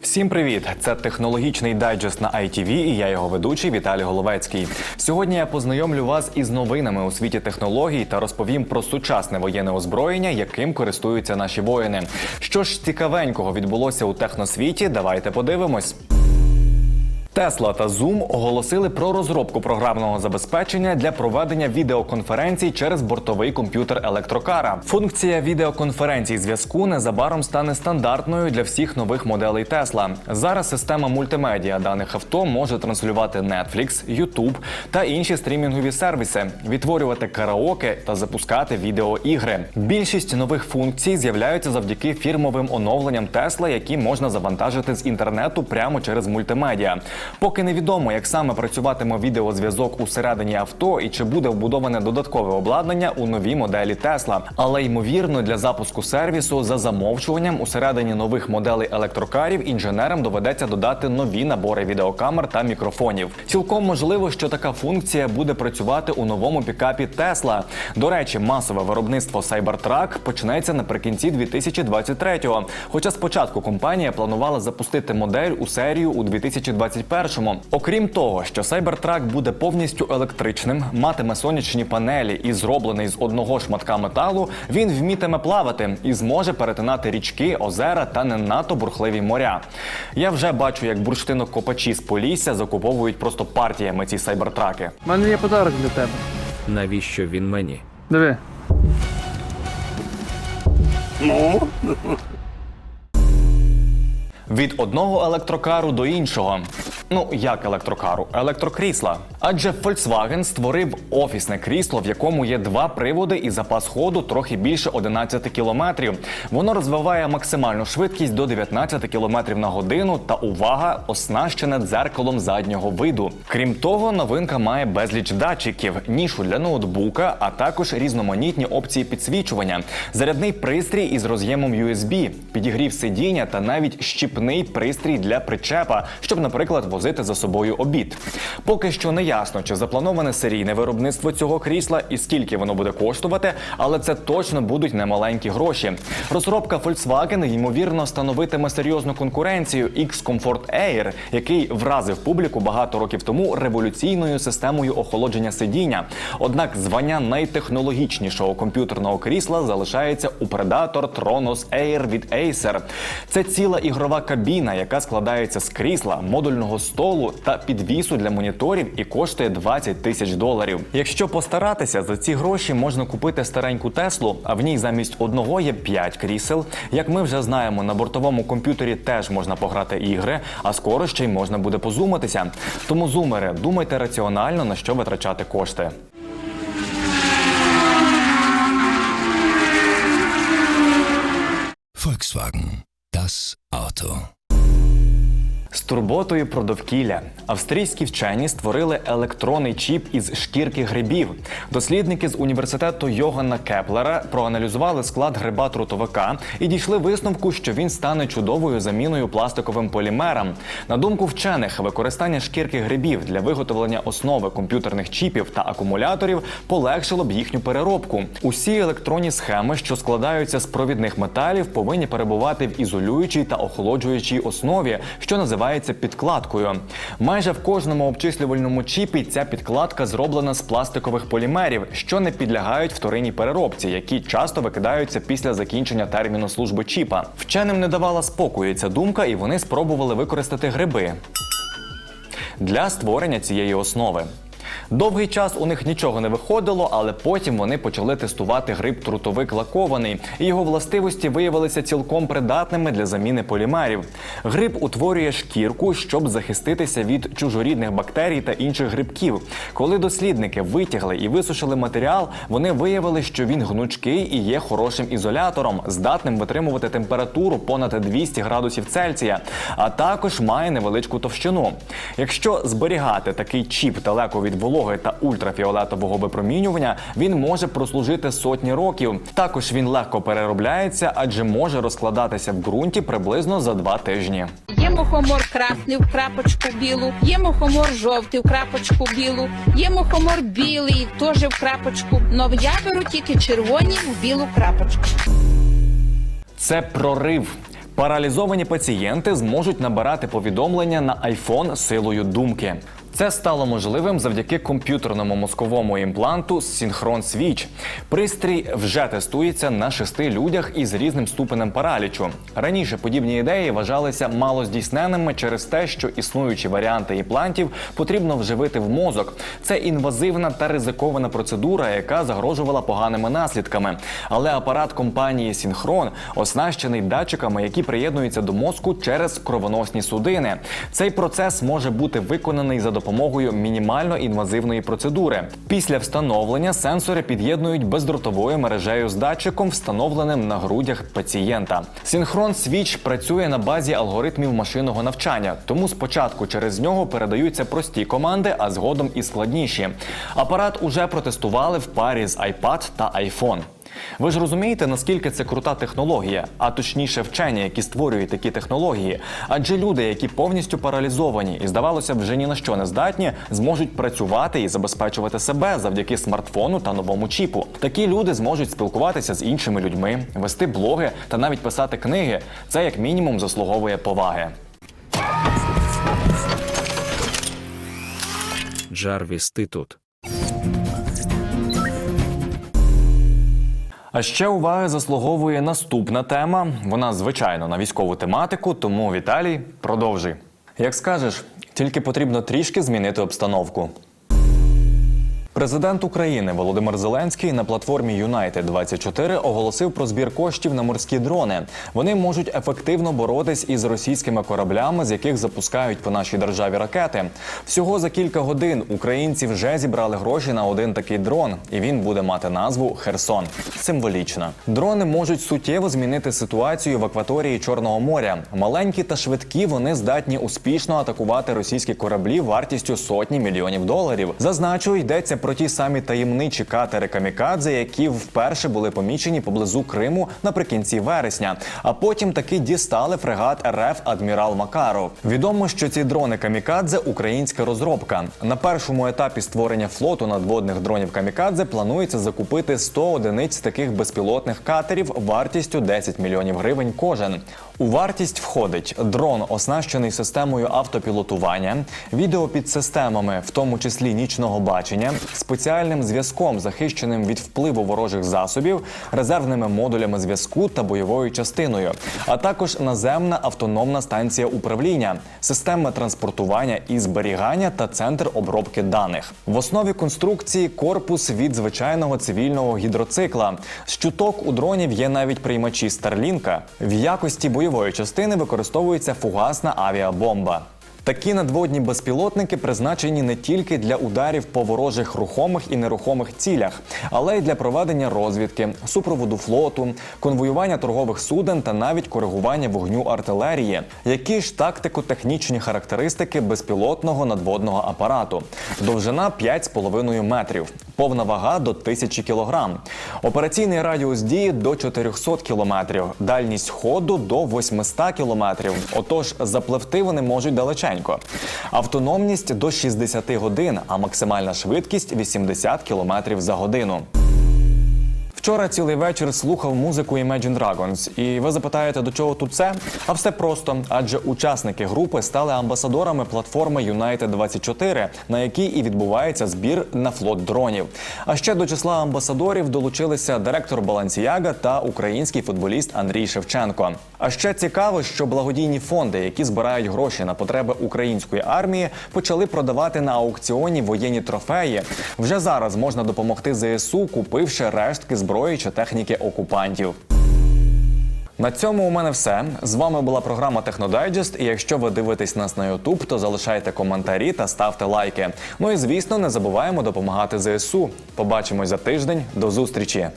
Всім привіт! Це технологічний дайджест на ITV і я його ведучий Віталій Головецький. Сьогодні я познайомлю вас із новинами у світі технологій та розповім про сучасне воєнне озброєння, яким користуються наші воїни. Що ж цікавенького відбулося у техносвіті? Давайте подивимось. Тесла та Zoom оголосили про розробку програмного забезпечення для проведення відеоконференцій через бортовий комп'ютер електрокара. Функція відеоконференцій зв'язку незабаром стане стандартною для всіх нових моделей Тесла. Зараз система мультимедіа даних авто може транслювати Netflix, YouTube та інші стрімінгові сервіси, відтворювати караоке та запускати відеоігри. Більшість нових функцій з'являються завдяки фірмовим оновленням Тесла, які можна завантажити з інтернету прямо через мультимедіа. Поки невідомо, як саме працюватиме відеозв'язок усередині авто і чи буде вбудоване додаткове обладнання у новій моделі Тесла. Але ймовірно, для запуску сервісу за замовчуванням усередині нових моделей електрокарів інженерам доведеться додати нові набори відеокамер та мікрофонів. Цілком можливо, що така функція буде працювати у новому пікапі Тесла. До речі, масове виробництво Cybertruck почнеться наприкінці 2023-го. Хоча спочатку компанія планувала запустити модель у серію у 2021-му. Окрім того, що Cybertruck буде повністю електричним, матиме сонячні панелі і зроблений з одного шматка металу, він вмітиме плавати і зможе перетинати річки, озера та не надто бурхливі моря. Я вже бачу, як бурштинокопачі з Полісся закуповують просто партіями ці сайбертраки. У мене є подарок для тебе. Навіщо він мені? Диви. Від одного електрокару до іншого. Ну як електрокару, електрокрісла. Адже Volkswagen створив офісне крісло, в якому є два приводи і запас ходу трохи більше 11 кілометрів. Воно розвиває максимальну швидкість до 19 кілометрів на годину та увага оснащене дзеркалом заднього виду. Крім того, новинка має безліч датчиків, нішу для ноутбука, а також різноманітні опції підсвічування, зарядний пристрій із роз'ємом USB, підігрів сидіння та навіть щіпний пристрій для причепа, щоб, наприклад, возити за собою обід. Поки що не ясно, чи заплановане серійне виробництво цього крісла і скільки воно буде коштувати, але це точно будуть немаленькі гроші. Розробка Volkswagen ймовірно становитиме серйозну конкуренцію X-Comfort Air, який вразив публіку багато років тому революційною системою охолодження сидіння. Однак звання найтехнологічнішого комп'ютерного крісла залишається у Predator Tronos Air від Acer. Це ціла ігрова кабіна, яка складається з крісла, модульного столу та підвісу для моніторів і коштує 20 тисяч доларів. Якщо постаратися, за ці гроші можна купити стареньку Теслу, а в ній замість одного є 5 крісел. Як ми вже знаємо, на бортовому комп'ютері теж можна пограти ігри, а скоро ще й можна буде позумитися. Тому зумери, думайте раціонально на що витрачати кошти. Volkswagen. Das Auto. З турботою про довкілля австрійські вчені створили електронний чіп із шкірки грибів. Дослідники з університету Йоганна Кеплера проаналізували склад гриба трутовика і дійшли висновку, що він стане чудовою заміною пластиковим полімерам. На думку вчених, використання шкірки грибів для виготовлення основи комп'ютерних чіпів та акумуляторів полегшило б їхню переробку. Усі електронні схеми, що складаються з провідних металів, повинні перебувати в ізолюючій та охолоджуючій основі, що називається підкладкою. Майже в кожному обчислювальному чіпі ця підкладка зроблена з пластикових полімерів, що не підлягають вторинній переробці, які часто викидаються після закінчення терміну служби чіпа. Вченим не давала спокою ця думка, і вони спробували використати гриби для створення цієї основи. Довгий час у них нічого не виходило, але потім вони почали тестувати гриб трутовик лакований, і його властивості виявилися цілком придатними для заміни полімерів. Гриб утворює шкірку, щоб захиститися від чужорідних бактерій та інших грибків. Коли дослідники витягли і висушили матеріал, вони виявили, що він гнучкий і є хорошим ізолятором, здатним витримувати температуру понад 200 градусів Цельсія, а також має невеличку товщину. Якщо зберігати такий чіп далеко від вологи та ультрафіолетового випромінювання, він може прослужити сотні років. Також він легко переробляється, адже може розкладатися в ґрунті приблизно за два тижні. Є мухомор красний в крапочку білу, є мухомор жовтий в крапочку білу, є мухомор білий, теж в крапочку. Но я беру тільки червоні в білу крапочку. Це прорив. Паралізовані пацієнти зможуть набирати повідомлення на iPhone силою думки. Це стало можливим завдяки комп'ютерному мозковому імпланту Synchron Switch. Пристрій вже тестується на шести людях із різним ступенем паралічу. Раніше подібні ідеї вважалися малоздійсненними через те, що існуючі варіанти імплантів потрібно вживити в мозок. Це інвазивна та ризикована процедура, яка загрожувала поганими наслідками. Але апарат компанії Synchron оснащений датчиками, які приєднуються до мозку через кровоносні судини. Цей процес може бути виконаний за допомогою мінімально інвазивної процедури. Після встановлення сенсори під'єднують бездротовою мережею з датчиком, встановленим на грудях пацієнта. Синхрон Switch працює на базі алгоритмів машинного навчання, тому спочатку через нього передаються прості команди, а згодом і складніші. Апарат уже протестували в парі з iPad та iPhone. Ви ж розумієте, наскільки це крута технологія, а точніше вчені, які створюють такі технології. Адже люди, які повністю паралізовані і здавалося вже ні на що не здатні, зможуть працювати і забезпечувати себе завдяки смартфону та новому чіпу. Такі люди зможуть спілкуватися з іншими людьми, вести блоги та навіть писати книги. Це як мінімум заслуговує поваги. Джарвіс, ти тут. А ще уваги заслуговує наступна тема. Вона звичайно на військову тематику, тому Віталій, продовжуй. Як скажеш, тільки потрібно трішки змінити обстановку. Президент України Володимир Зеленський на платформі United 24 оголосив про збір коштів на морські дрони. Вони можуть ефективно боротись із російськими кораблями, з яких запускають по нашій державі ракети. Всього за кілька годин українці вже зібрали гроші на один такий дрон, і він буде мати назву Херсон. Символічно. Дрони можуть суттєво змінити ситуацію в акваторії Чорного моря. Маленькі та швидкі вони здатні успішно атакувати російські кораблі вартістю сотні мільйонів доларів. Зазначу, йдеться про ті самі таємничі катери камікадзе, які вперше були помічені поблизу Криму наприкінці вересня. А потім таки дістали фрегат РФ Адмірал Макаров. Відомо, що ці дрони камікадзе українська розробка. На першому етапі створення флоту надводних дронів камікадзе планується закупити 100 одиниць таких безпілотних катерів вартістю 10 мільйонів гривень кожен. У вартість входить дрон, оснащений системою автопілотування, відеопідсистемами, в тому числі нічного бачення, спеціальним зв'язком, захищеним від впливу ворожих засобів, резервними модулями зв'язку та бойовою частиною, а також наземна автономна станція управління, система транспортування і зберігання та центр обробки даних. В основі конструкції корпус від звичайного цивільного гідроцикла. З чуток у дронів є навіть приймачі Старлінка. В якості бойової частини використовується фугасна авіабомба. Такі надводні безпілотники призначені не тільки для ударів по ворожих рухомих і нерухомих цілях, але й для проведення розвідки, супроводу флоту, конвоювання торгових суден та навіть коригування вогню артилерії. Які ж тактико-технічні характеристики безпілотного надводного апарату? Довжина 5,5 метрів, повна вага до 1000 кілограм, операційний радіус дії до 400 кілометрів, дальність ходу до 800 кілометрів. Отож, запливти вони можуть далеченько. Автономність до 60 годин, а максимальна швидкість 80 кілометрів за годину. Вчора цілий вечір слухав музику Imagine Dragons. І ви запитаєте, до чого тут це? А все просто, адже учасники групи стали амбасадорами платформи United 24 на якій і відбувається збір на флот дронів. А ще до числа амбасадорів долучилися директор Балансіяга та український футболіст Андрій Шевченко. А ще цікаво, що благодійні фонди, які збирають гроші на потреби української армії, почали продавати на аукціоні воєнні трофеї. Вже зараз можна допомогти ЗСУ, купивши рештки зброї чи техніки окупантів. На цьому у мене все. З вами була програма Технодайджест. І якщо ви дивитесь нас на Ютуб, то залишайте коментарі та ставте лайки. Ну і звісно, не забуваємо допомагати ЗСУ. Побачимось за тиждень. До зустрічі.